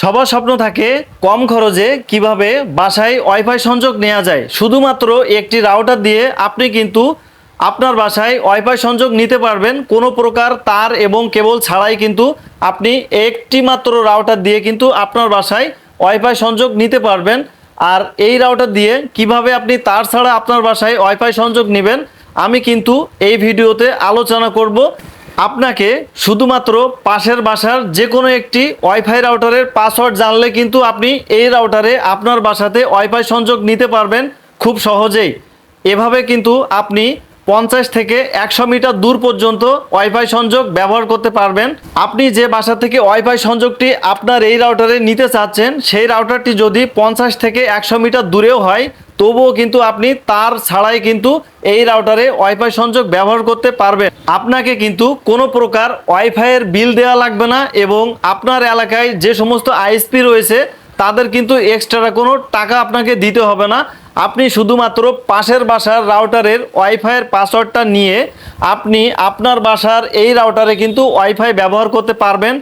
সবার স্বপ্ন থাকে কম খরচে কীভাবে বাসায় ওয়াইফাই সংযোগ নেওয়া যায়। শুধুমাত্র একটি রাউটার দিয়ে আপনি কিন্তু আপনার বাসায় ওয়াইফাই সংযোগ নিতে পারবেন। কোনো প্রকার তার এবং কেবল ছাড়াই কিন্তু আপনি একটি মাত্র রাউটার দিয়ে কিন্তু আপনার বাসায় ওয়াইফাই সংযোগ নিতে পারবেন। আর এই রাউটার দিয়ে কীভাবে আপনি তার ছাড়া আপনার বাসায় ওয়াইফাই সংযোগ নেবেন, আমি কিন্তু এই ভিডিওতে আলোচনা করব। আপনাকে শুধুমাত্র পাশের বাসার যে কোনো একটি ওয়াইফাই রাউটারের পাসওয়ার্ড জানলে কিন্তু আপনি এই রাউটারে আপনার বাসাতে ওয়াইফাই সংযোগ নিতে পারবেন খুব সহজেই। এভাবে কিন্তু আপনি পঞ্চাশ থেকে একশো মিটার দূর পর্যন্ত ওয়াইফাই সংযোগ ব্যবহার করতে পারবেন। আপনি যে বাসা থেকে ওয়াইফাই সংযোগটি আপনার এই রাউটারে নিতে চাচ্ছেন, সেই রাউটারটি যদি পঞ্চাশ থেকে একশো মিটার দূরেও হয়, তবুও কিন্তু আপনি তার ছাড়াই কিন্তু এই রাউটারে ওয়াইফাই সংযোগ ব্যবহার করতে পারবেন। আপনাকে কিন্তু কোনো প্রকার ওয়াইফাইয়ের বিল দেওয়া লাগবে না এবং আপনার এলাকায় যে সমস্ত আইএসপি রয়েছে, তাদের কিন্তু এক্সট্রা কোনো টাকা আপনাকে দিতে হবে না। আপনি শুধুমাত্র পাশের বাসার রাউটারের ওয়াইফাইয়ের পাসওয়ার্ডটা নিয়ে আপনি আপনার বাসার এই রাউটারে কিন্তু ওয়াইফাই ব্যবহার করতে পারবেন।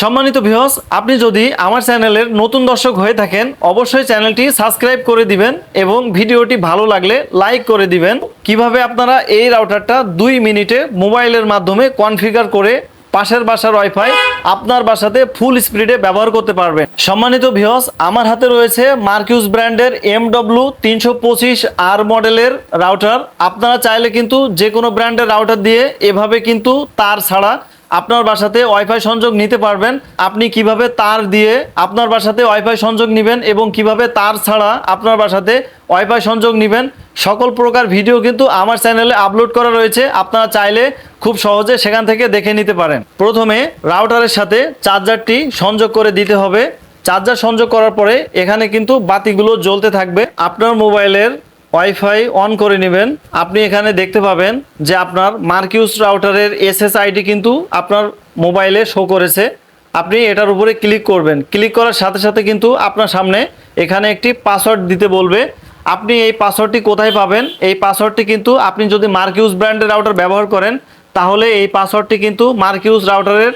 সম্মানিত ভিউস আপনি যদি আমার চ্যানেলের নতুন দর্শক হয়ে থাকেন, অবশ্যই চ্যানেলটি সাবস্ক্রাইব করে দিবেন এবং ভিডিওটি ভালো লাগলে লাইক করে দিবেন। কীভাবে আপনারা এই রাউটারটা দুই মিনিটে মোবাইলের মাধ্যমে কনফিগার করে পাশের বাসার ওয়াইফাই আপনার বাসাতে ফুল স্পিডে ব্যবহার করতে পারবেন। সম্মানিত ভিহস আমার হাতে রয়েছে মার্কিউস ব্র্যান্ডের এম ডব্লু তিনশো পঁচিশ আর মডেলের রাউটার আপনারা চাইলে কিন্তু যে কোনো ব্র্যান্ডের রাউটার দিয়ে এভাবে কিন্তু তার ছাড়া আপনার বাসাতে ওয়াইফাই সংযোগ নিতে পারবেন। আপনি কীভাবে তার দিয়ে আপনার বাসাতে ওয়াইফাই সংযোগ নেবেন এবং কীভাবে তার ছাড়া আপনার বাসাতে ওয়াইফাই সংযোগ নেবেন, সকল প্রকার ভিডিও কিন্তু আমার চ্যানেলে আপলোড করা রয়েছে। আপনারা চাইলে খুব সহজে সেখান থেকে দেখে নিতে পারেন। প্রথমে রাউটারের সাথে চার্জারটি সংযোগ করে দিতে হবে। চার্জার সংযোগ করার পরে এখানে কিন্তু বাতিগুলো জ্বলতে থাকবে। আপনার মোবাইলের ওয়াইফাই অন করে নেবেন। আপনি এখানে দেখতে পাবেন যে আপনার মার্কিউস রাউটারের এসএসআইডি কিন্তু আপনার মোবাইলে শো করেছে। আপনি এটার উপরে ক্লিক করবেন। ক্লিক করার সাথে সাথে কিন্তু আপনার সামনে এখানে একটি পাসওয়ার্ড দিতে বলবে। আপনি এই পাসওয়ার্ডটি কোথায় পাবেন? এই পাসওয়ার্ডটি কিন্তু আপনি যদি মার্কিউস ব্র্যান্ডের রাউটার ব্যবহার করেন, তাহলে এই পাসওয়ার্ডটি কিন্তু মার্কিউস রাউটারের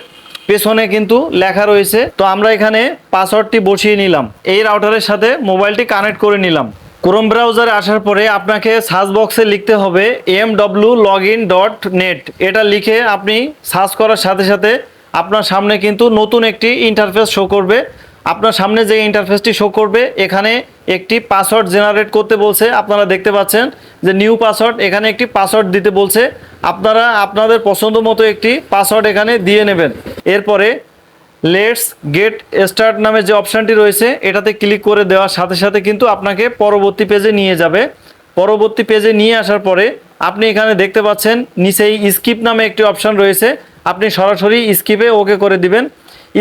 পেছনে কিন্তু লেখা রয়েছে। তো আমরা এখানে পাসওয়ার্ডটি বসিয়ে নিলাম। এই রাউটারের সাথে মোবাইলটি কানেক্ট করে নিলাম। ক্রোম ব্রাউজারে আসার পরে আপনাকে সার্চ বক্সে লিখতে হবে M W log in dot net এটা লিখে আপনি সার্চ করার সাথে সাথে আপনার সামনে কিন্তু নতুন একটি ইন্টারফেস শো করবে। আপনার সামনে যে ইন্টারফেসটি শো করবে, এখানে একটি পাসওয়ার্ড জেনারেট করতে বলছে। আপনারা দেখতে পাচ্ছেন যে নিউ পাসওয়ার্ড এখানে একটি পাসওয়ার্ড দিতে বলছে। আপনারা আপনাদের পছন্দ মতো একটি পাসওয়ার্ড এখানে দিয়ে নেবেন। এরপরে লেটস গেট স্টার্ট নামে যে অপশানটি রয়েছে, এটাতে ক্লিক করে দেওয়ার সাথে সাথে কিন্তু আপনাকে পরবর্তী পেজে নিয়ে যাবে। পরবর্তী পেজে নিয়ে আসার পরে আপনি এখানে দেখতে পাচ্ছেন, নিচেই স্কিপ নামে একটি অপশান রয়েছে। আপনি সরাসরি স্কিপে ওকে করে দিবেন।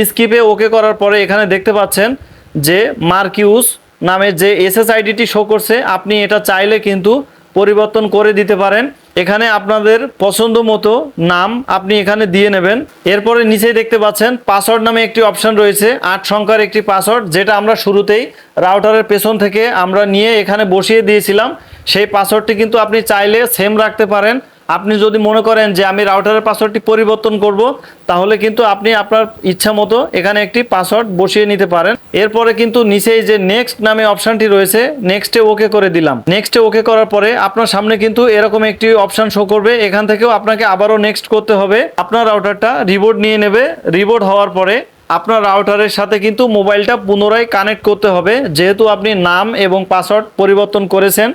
স্কিপে ওকে করার পরে এখানে দেখতে পাচ্ছেন যে মার্কিউস নামে যে এসএসআইডিটি শো করছে, আপনি এটা চাইলে কিন্তু পরিবর্তন করে দিতে পারেন। এখানে আপনাদের পছন্দ মতো নাম আপনি এখানে দিয়ে নেবেন। এরপরে নিচেই দেখতে পাচ্ছেন, পাসওয়ার্ড নামে একটি অপশন রয়েছে, আট সংখ্যার একটি পাসওয়ার্ড, যেটা আমরা শুরুতেই রাউটারের পেছন থেকে আমরা নিয়ে এখানে বসিয়ে দিয়েছিলাম। সেই পাসওয়ার্ডটি কিন্তু আপনি চাইলে সেম রাখতে পারেন। আপনি যদি মনে করেন যে আমি রাউটারের পাসওয়ার্ডটি পরিবর্তন করব, তাহলে কিন্তু আপনি আপনার ইচ্ছা মতো এখানে একটি পাসওয়ার্ড বসিয়ে নিতে পারেন। এরপরে কিন্তু নিচেই যে নেক্সট নামে অপশানটি রয়েছে নেক্সটে ওকে করে দিলাম। নেক্সটে ওকে করার পরে আপনার সামনে কিন্তু এরকম একটি অপশান শো করবে। এখান থেকেও আপনাকে আবারও নেক্সট করতে হবে। আপনার রাউটারটা রিবোর্ড নিয়ে নেবে। রিবোর্ড হওয়ার পরে আপনার রাউটারের সাথে কিন্তু মোবাইলটা পুনরায় কানেক্ট করতে হবে। যেহেতু আপনি নাম এবং পাসওয়ার্ড পরিবর্তন করেছেন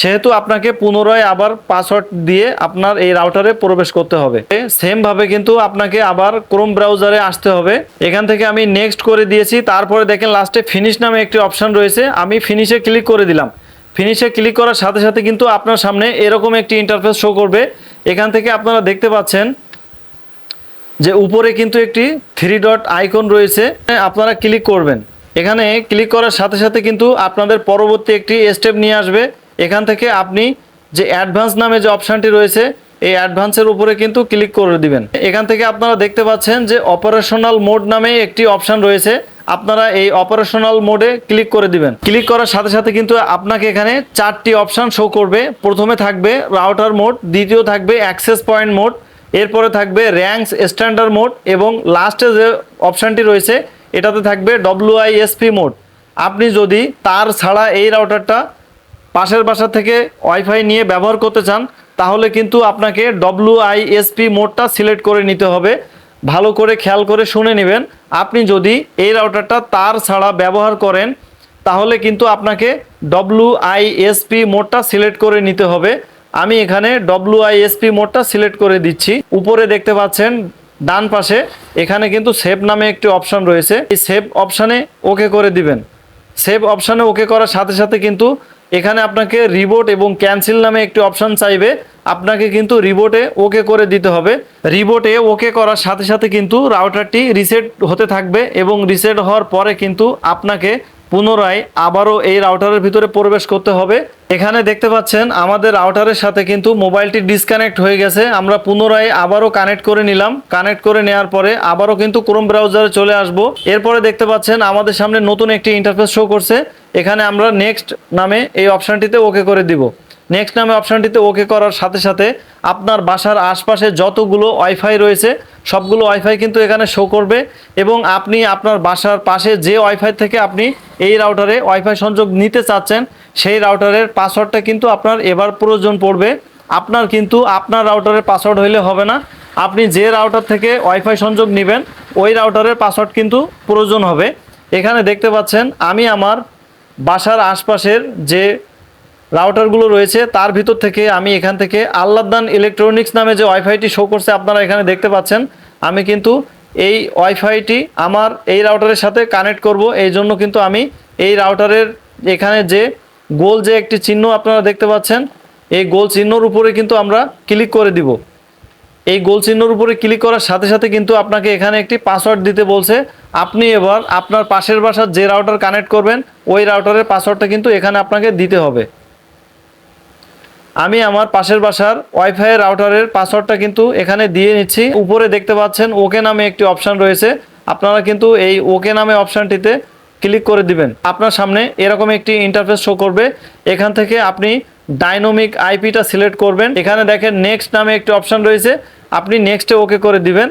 সেহেতু আপনাকে পুনরায় আবার পাসওয়ার্ড দিয়ে আপনার এই রাউটারে প্রবেশ করতে হবে। সেম ভাবে কিন্তু আপনাকে আবার ক্রোম ব্রাউজারে আসতে হবে। এখান থেকে আমি নেক্সট করে দিয়েছি। তারপরে দেখেন লাস্টে ফিনিশ নামে একটি অপশন রয়েছে। আমি ফিনিশে ক্লিক করে দিলাম। ফিনিশে ক্লিক করার সাথে সাথে কিন্তু আপনার সামনে এরকম একটি ইন্টারফেস শো করবে। এখান থেকে আপনারা দেখতে পাচ্ছেন যে উপরে কিন্তু একটি থ্রি ডট আইকন রয়েছে। আপনারা ক্লিক করবেন। এখানে ক্লিক করার সাথে সাথে কিন্তু আপনাদের পরবর্তী একটি স্টেপ নিয়ে আসবে। এখান থেকে আপনি যে অ্যাডভান্স নামে যে অপশানটি রয়েছে, এই অ্যাডভান্সের উপরে কিন্তু ক্লিক করে দিবেন। এখান থেকে আপনারা দেখতে পাচ্ছেন যে অপারেশনাল মোড নামে একটি অপশান রয়েছে। আপনারা এই অপারেশনাল মোডে ক্লিক করে দিবেন। ক্লিক করার সাথে সাথে কিন্তু আপনাকে এখানে চারটি অপশান শো করবে। প্রথমে থাকবে রাউটার মোড, দ্বিতীয় থাকবে অ্যাক্সেস পয়েন্ট মোড, এরপরে থাকবে র্যাঙ্কস স্ট্যান্ডার্ড মোড এবং লাস্টে যে অপশানটি রয়েছে, এটাতে থাকবে ডব্লিউআইএসপি মোড। আপনি যদি তার ছাড়া এই রাউটারটা পাশের বাসা থেকে ওয়াইফাই নিয়ে ব্যবহার করতে চান, তাহলে কিন্তু আপনাকে ডব্লিউআইএসপি মোডটা সিলেক্ট করে নিতে হবে। ভালো করে খেয়াল করে শুনে নেবেন। আপনি যদি এই রাউটারটা তার ছাড়া ব্যবহার করেন, তাহলে কিন্তু আপনাকে ডব্লিউআইএসপি মোডটা সিলেক্ট করে নিতে হবে। আমি এখানে ডব্লিউআইএসপি মোডটা সিলেক্ট করে দিচ্ছি। উপরে দেখতে পাচ্ছেন, ডান পাশে এখানে কিন্তু সেভ নামে একটি অপশন রয়েছে। এই সেভ অপশানে ওকে করে দিবেন। সেভ অপশানে ওকে করার সাথে সাথে কিন্তু এখানে আপনাকে রিবোট এবং ক্যান্সেল নামে একটি অপশান চাইবে। আপনাকে কিন্তু রিবোটে ওকে করে দিতে হবে। রিবোটে ওকে করার সাথে সাথে কিন্তু রাউটারটি রিসেট হতে থাকবে এবং রিসেট হওয়ার পরে কিন্তু আপনাকে পুনরায় আবারও এই রাউটারের ভিতরে প্রবেশ করতে হবে। এখানে দেখতে পাচ্ছেন, আমাদের রাউটারের সাথে কিন্তু মোবাইলটি ডিসকানেক্ট হয়ে গেছে। আমরা পুনরায় আবারও কানেক্ট করে নিলাম। কানেক্ট করে নেওয়ার পরে আবারও কিন্তু ক্রোম ব্রাউজারে চলে আসব। এরপরে দেখতে পাচ্ছেন, আমাদের সামনে নতুন একটি ইন্টারফেস শো করছে। এখানে আমরা নেক্সট নামে এই অপশানটিতে ওকে করে দিব। নেক্সট নামে অপশানটিতে ওকে করার সাথে সাথে আপনার বাসার আশপাশে যতগুলো ওয়াইফাই রয়েছে, সবগুলো ওয়াইফাই কিন্তু এখানে শো করবে এবং আপনি আপনার বাসার পাশে যে ওয়াইফাই থেকে আপনি এই রাউটারে ওয়াইফাই সংযোগ নিতে চাচ্ছেন, সেই রাউটারের পাসওয়ার্ডটা কিন্তু আপনার এবার প্রয়োজন পড়বে। আপনার কিন্তু আপনার রাউটারের পাসওয়ার্ড হইলে হবে না। আপনি যে রাউটার থেকে ওয়াইফাই সংযোগ নেবেন, ওই রাউটারের পাসওয়ার্ড কিন্তু প্রয়োজন হবে। এখানে দেখতে পাচ্ছেন, আমি আমার বাসার আশপাশের যে রাউটারগুলো রয়েছে, তার ভিতর থেকে আমি এখান থেকে আল্লাদান ইলেকট্রনিক্স নামে যে ওয়াইফাইটি শো করছে আপনারা এখানে দেখতে পাচ্ছেন। আমি কিন্তু এই ওয়াইফাইটি আমার এই রাউটারের সাথে কানেক্ট করব। এই জন্য কিন্তু আমি এই রাউটারের এখানে যে গোল যে একটি চিহ্ন আপনারা দেখতে পাচ্ছেন, এই গোল চিহ্নর উপরে কিন্তু আমরা ক্লিক করে দিব। এই গোল চিহ্নর উপরে ক্লিক করার সাথে সাথে কিন্তু আপনাকে এখানে একটি পাসওয়ার্ড দিতে বলছে। আপনি এবার আপনার পাশের বাসার যে রাউটার কানেক্ট করবেন, ওই রাউটারের পাসওয়ার্ডটা কিন্তু এখানে আপনাকে দিতে হবে। আমি আমার পাশের বাসার ওয়াইফাই রাউটারের পাসওয়ার্ডটা কিন্তু এখানে দিয়ে নিচ্ছি। উপরে দেখতে পাচ্ছেন ওকে নামে একটি অপশান রয়েছে। আপনারা কিন্তু এই ওকে নামে অপশানটিতে ক্লিক করে দিবেন। আপনার সামনে এরকম একটি ইন্টারফেস শো করবে। এখান থেকে আপনি ডাইনামিক আইপিটা সিলেক্ট করবেন। এখানে দেখেন নেক্সট নামে একটি অপশান রয়েছে। আপনি নেক্সটে ওকে করে দিবেন।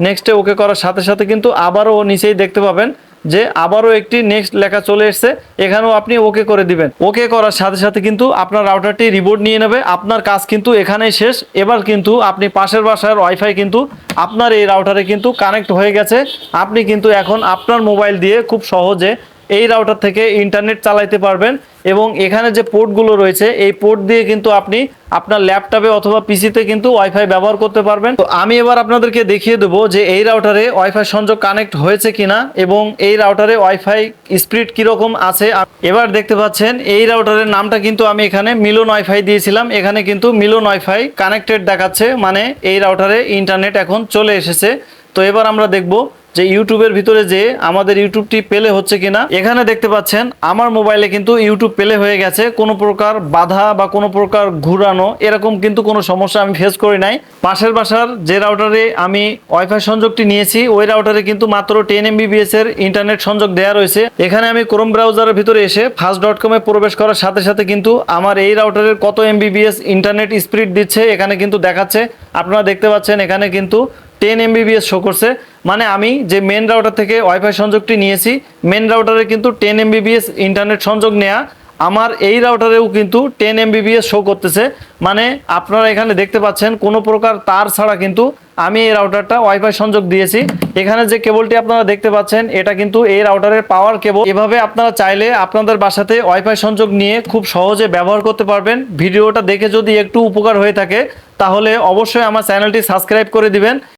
নেক্সটে ওকে করার সাথে সাথে কিন্তু আবারও নিচেই দেখতে পাবেন। যে আবারও একটি নেক্সট লেখা চলে এসছে, এখানেও আপনি ওকে করে দিবেন। ওকে করার সাথে সাথে কিন্তু আপনার রাউটারটি রিবোর্ড নিয়ে নেবে। আপনার কাজ কিন্তু এখানেই শেষ। এবার কিন্তু আপনি পাশের বাসার ওয়াইফাই কিন্তু আপনার এই রাউটারে কিন্তু কানেক্ট হয়ে গেছে। আপনি কিন্তু এখন আপনার মোবাইল দিয়ে খুব সহজে এই রাউটার থেকে ইন্টারনেট চালাইতে পারবেন এবং এখানে যে পোর্টগুলো রয়েছে, এই পোর্ট দিয়ে কিন্তু আপনি আপনার ল্যাপটপে অথবা পিসিতে কিন্তু ওয়াইফাই ব্যবহার করতে পারবেন। তো আমি এবার আপনাদেরকে দেখিয়ে দেবো যে এই রাউটারে ওয়াইফাই সংযোগ কানেক্ট হয়েছে কিনা এবং এই রাউটারে ওয়াইফাই স্পিড কীরকম আছে। এবার দেখতে পাচ্ছেন, এই রাউটারের নামটা কিন্তু আমি এখানে মিলন ওয়াইফাই দিয়েছিলাম। এখানে কিন্তু মিলন ওয়াইফাই কানেক্টেড দেখাচ্ছে মানে এই রাউটারে ইন্টারনেট এখন চলে এসেছে। তো এবার আমরা দেখব যে ইউটিউবের ভিতরে যে আমাদের ইউটিউবটি পেলে হচ্ছে কিনা। এখানে দেখতে পাচ্ছেন, আমার মোবাইলে কিন্তু ইউটিউব পেলে হয়ে গেছে, কোনো প্রকার বাধা বা কোনো প্রকার ঘুরানো, এরকম কিন্তু কোনো সমস্যা আমি ফেস করি নাই। পাশের বাসার যে রাউটারে আমি ওয়াইফাই সংযোগটি নিয়েছি, ওই রাউটারে কিন্তু মাত্র টেন এমবিবিএস এর ইন্টারনেট সংযোগ দেওয়া রয়েছে। এখানে আমি ক্রোম ব্রাউজারের ভিতরে এসে ফার্স্ট ডট কমে প্রবেশ করার সাথে সাথে কিন্তু আমার এই রাউটারের কত এমবিবিএস ইন্টারনেট স্পিড দিচ্ছে, এখানে কিন্তু দেখাচ্ছে। আপনারা দেখতে পাচ্ছেন, এখানে কিন্তু টেন এমবিবিএস শো করছে। মানে আমি যে মেন রাউটার থেকে ওয়াইফাই সংযোগটি নিয়েছি মেন রাউটারে কিন্তু টেন এমবিবিএস ইন্টারনেট সংযোগ নেয়া, আমার এই রাউটারেও কিন্তু টেন এমবিবিএস শো করতেছে। মানে আপনারা এখানে দেখতে পাচ্ছেন, কোনো প্রকার তার ছাড়া কিন্তু আমি এই রাউটারটা ওয়াইফাই সংযোগ দিয়েছি। এখানে যে কেবলটি আপনারা দেখতে পাচ্ছেন, এটা কিন্তু এই রাউটারের পাওয়ার কেবল এভাবে আপনারা চাইলে আপনাদের বাসাতে ওয়াইফাই সংযোগ নিয়ে খুব সহজে ব্যবহার করতে পারবেন। ভিডিওটা দেখে যদি একটু উপকার হয়ে থাকে, তাহলে অবশ্যই আমার চ্যানেলটি সাবস্ক্রাইব করে দিবেন।